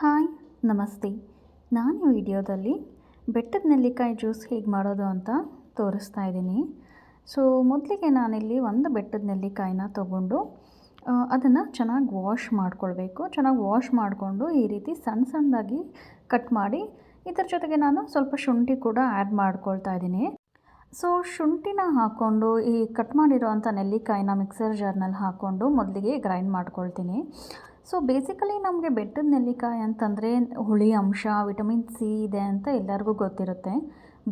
Hi, ನಮಸ್ತೆ. ನಾನು ವಿಡಿಯೋದಲ್ಲಿ ಬೆಟ್ಟದ ನೆಲ್ಲಿಕಾಯಿ ಜ್ಯೂಸ್ ಹೇಗೆ ಮಾಡೋದು ಅಂತ ತೋರಿಸ್ತಾ ಇದ್ದೀನಿ. ಸೊ, ಮೊದಲಿಗೆ ನಾನಿಲ್ಲಿ ಒಂದು ಬೆಟ್ಟದ ನೆಲ್ಲಿಕಾಯಿನ ತೊಗೊಂಡು ಅದನ್ನು ಚೆನ್ನಾಗಿ ವಾಶ್ ಮಾಡ್ಕೊಳ್ಬೇಕು. ಚೆನ್ನಾಗಿ ವಾಶ್ ಮಾಡಿಕೊಂಡು ಈ ರೀತಿ ಸಣ್ಣ ಸಣ್ಣದಾಗಿ ಕಟ್ ಮಾಡಿ, ಇದರ ಜೊತೆಗೆ ನಾನು ಸ್ವಲ್ಪ ಶುಂಠಿ ಕೂಡ ಆ್ಯಡ್ ಮಾಡ್ಕೊಳ್ತಾ ಇದ್ದೀನಿ. ಸೊ, ಶುಂಠಿನ ಹಾಕ್ಕೊಂಡು ಈ ಕಟ್ ಮಾಡಿರೋವಂಥ ನೆಲ್ಲಿಕಾಯಿನ ಮಿಕ್ಸರ್ ಜಾರ್ನಲ್ಲಿ ಹಾಕ್ಕೊಂಡು ಮೊದಲಿಗೆ ಗ್ರೈಂಡ್ ಮಾಡ್ಕೊಳ್ತೀನಿ. ಸೊ ಬೇಸಿಕಲಿ ನಮಗೆ ಬೆಟ್ಟದ ನೆಲ್ಲಿಕಾಯಿ ಅಂತಂದರೆ ಹುಳಿ ಅಂಶ ವಿಟಮಿನ್ ಸಿ ಇದೆ ಅಂತ ಎಲ್ಲರಿಗೂ ಗೊತ್ತಿರುತ್ತೆ.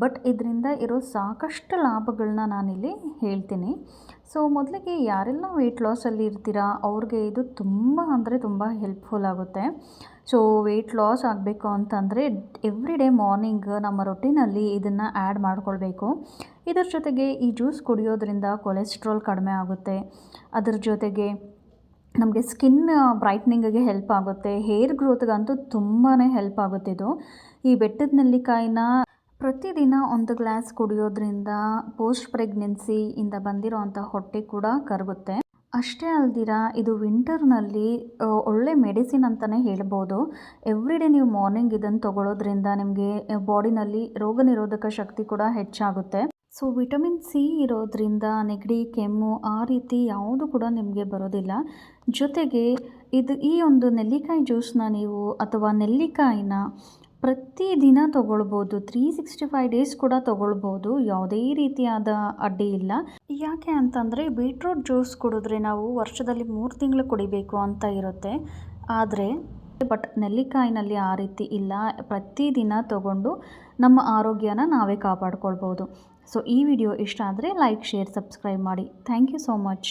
ಬಟ್ ಇದರಿಂದ ಇರೋ ಸಾಕಷ್ಟು ಲಾಭಗಳನ್ನ ನಾನಿಲ್ಲಿ ಹೇಳ್ತೀನಿ. ಸೊ ಮೊದಲಿಗೆ ಯಾರೆಲ್ಲ ವೆಯ್ಟ್ ಲಾಸಲ್ಲಿ ಇರ್ತೀರಾ, ಅವ್ರಿಗೆ ಇದು ತುಂಬ ಅಂದರೆ ತುಂಬ ಹೆಲ್ಪ್ಫುಲ್ ಆಗುತ್ತೆ. ಸೊ ವೆಯ್ಟ್ ಲಾಸ್ ಆಗಬೇಕು ಅಂತಂದರೆ ಎವ್ರಿ ಡೇ ಮಾರ್ನಿಂಗ್ ನಮ್ಮ ರೊಟ್ಟಿನಲ್ಲಿ ಇದನ್ನು ಆ್ಯಡ್ ಮಾಡ್ಕೊಳ್ಬೇಕು. ಇದರ ಜೊತೆಗೆ ಈ ಜ್ಯೂಸ್ ಕುಡಿಯೋದ್ರಿಂದ ಕೊಲೆಸ್ಟ್ರಾಲ್ ಕಡಿಮೆ ಆಗುತ್ತೆ. ಅದರ ಜೊತೆಗೆ ನಮಗೆ ಸ್ಕಿನ್ ಬ್ರೈಟ್ನಿಂಗಿಗೆ ಹೆಲ್ಪ್ ಆಗುತ್ತೆ. ಹೇರ್ ಗ್ರೋತ್ಗಂತೂ ತುಂಬಾ ಹೆಲ್ಪ್ ಆಗುತ್ತೆ ಇದು. ಈ ಬೆಟ್ಟದ ನೆಲ್ಲಿಕಾಯಿನ ಪ್ರತಿದಿನ ಒಂದು ಗ್ಲಾಸ್ ಕುಡಿಯೋದ್ರಿಂದ ಪೋಸ್ಟ್ ಪ್ರೆಗ್ನೆನ್ಸಿಯಿಂದ ಬಂದಿರೋ ಅಂಥ ಹೊಟ್ಟೆ ಕೂಡ ಕರಗುತ್ತೆ. ಅಷ್ಟೇ ಅಲ್ದಿರ, ಇದು ವಿಂಟರ್ನಲ್ಲಿ ಒಳ್ಳೆ ಮೆಡಿಸಿನ್ ಅಂತಲೇ ಹೇಳ್ಬೋದು. ಎವ್ರಿ ಡೇ ನೀವು ಮಾರ್ನಿಂಗ್ ಇದನ್ನು ತೊಗೊಳೋದ್ರಿಂದ ನಿಮಗೆ ಬಾಡಿನಲ್ಲಿ ರೋಗ ನಿರೋಧಕ ಶಕ್ತಿ ಕೂಡ ಹೆಚ್ಚಾಗುತ್ತೆ. ಸೊ ವಿಟಮಿನ್ ಸಿ ಇರೋದ್ರಿಂದ ನೆಗಡಿ, ಕೆಮ್ಮು ಆ ರೀತಿ ಯಾವುದು ಕೂಡ ನಿಮಗೆ ಬರೋದಿಲ್ಲ. ಜೊತೆಗೆ ಇದು ಈ ಒಂದು ನೆಲ್ಲಿಕಾಯಿ ಜ್ಯೂಸನ್ನ ನೀವು ಅಥವಾ ನೆಲ್ಲಿಕಾಯಿನ ಪ್ರತಿದಿನ ತೊಗೊಳ್ಬೋದು ತ್ರೀ ಸಿಕ್ಸ್ಟಿ ಫೈವ್ ಡೇಸ್ ಕೂಡ ತೊಗೊಳ್ಬೋದು, ಯಾವುದೇ ರೀತಿಯಾದ ಅಡ್ಡಿ ಇಲ್ಲ. ಯಾಕೆ ಅಂತಂದರೆ ಬೀಟ್ರೂಟ್ ಜ್ಯೂಸ್ ಕುಡಿದ್ರೆ ನಾವು ವರ್ಷದಲ್ಲಿ ಮೂರು ತಿಂಗಳು ಕುಡಿಬೇಕು ಅಂತ ಇರುತ್ತೆ. ಆದರೆ ಬಟ್ ನೆಲ್ಲಿಕಾಯಿನಲ್ಲಿ ಆ ರೀತಿ ಇಲ್ಲ. ಪ್ರತಿದಿನ ತಗೊಂಡು ನಮ್ಮ ಆರೋಗ್ಯನ ನಾವೇ ಕಾಪಾಡ್ಕೊಳ್ಬೋದು. ಸೊ ಈ ವಿಡಿಯೋ ಇಷ್ಟ ಆದರೆ ಲೈಕ್ ಶೇರ್ ಸಬ್ಸ್ಕ್ರೈಬ್ ಮಾಡಿ. Thank you so much.